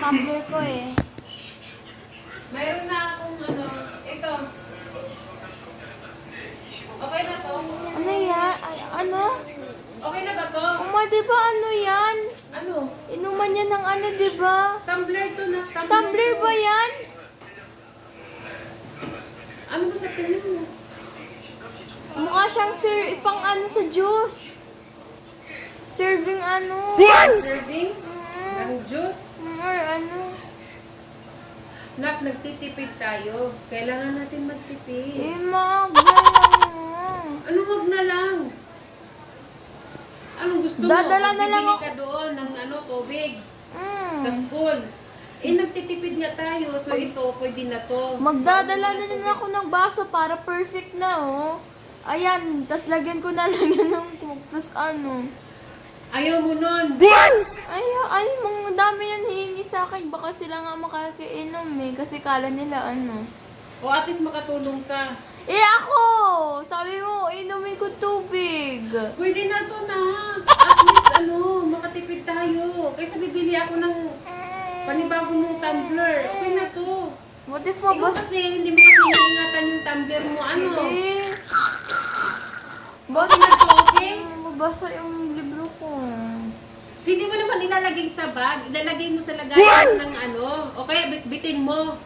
tumbler ko eh. Mayroon na akong ano, ito. Okay na to? Ano yan? Ay, ano? Okay na ba to? Uma, di ba ano yan? Ano? Inuman yan ng ano, di ba? Tumbler to na. Tumbler to. ba yan? Ano ba sa tingin mo? Mukha siyang sir, ipang ano sa juice. Serving ano. Serving? Mm, Ang juice? Nak, nagtitipid tayo. Kailangan natin magtipid. Eh, mag na lang. Ano wag na lang? Anong gusto mo? Dadala na lang ako. ka doon ng ano, tubig Mm. sa school. Eh, nagtitipid nga tayo. So, ito, pwede na to. Magdadala na din ako ng baso para perfect na, oh. Ayan, tas lagyan ko na lang yan ng coke. Tas ano. Ayaw mo nun. Ay, ay, mga dami yan hihingi sa akin. Baka sila nga makakainom eh. Kasi kala nila ano. O at least makatulong ka. Eh ako! Sabi mo, inumin ko tubig. Pwede na to na. At least ano, makatipid tayo. Kaysa bibili ako ng panibago mong tumbler. Okay na to. What if Ikaw mabas... kasi, hindi mo kasi iniingatan yung tumbler mo. Ano? Eh, Okay na to, okay? mabasa yung libro ko. Hindi mo naman ilalagay sa bag. Ilalagay mo sa lagayan ng ano. Okay, bitbitin mo.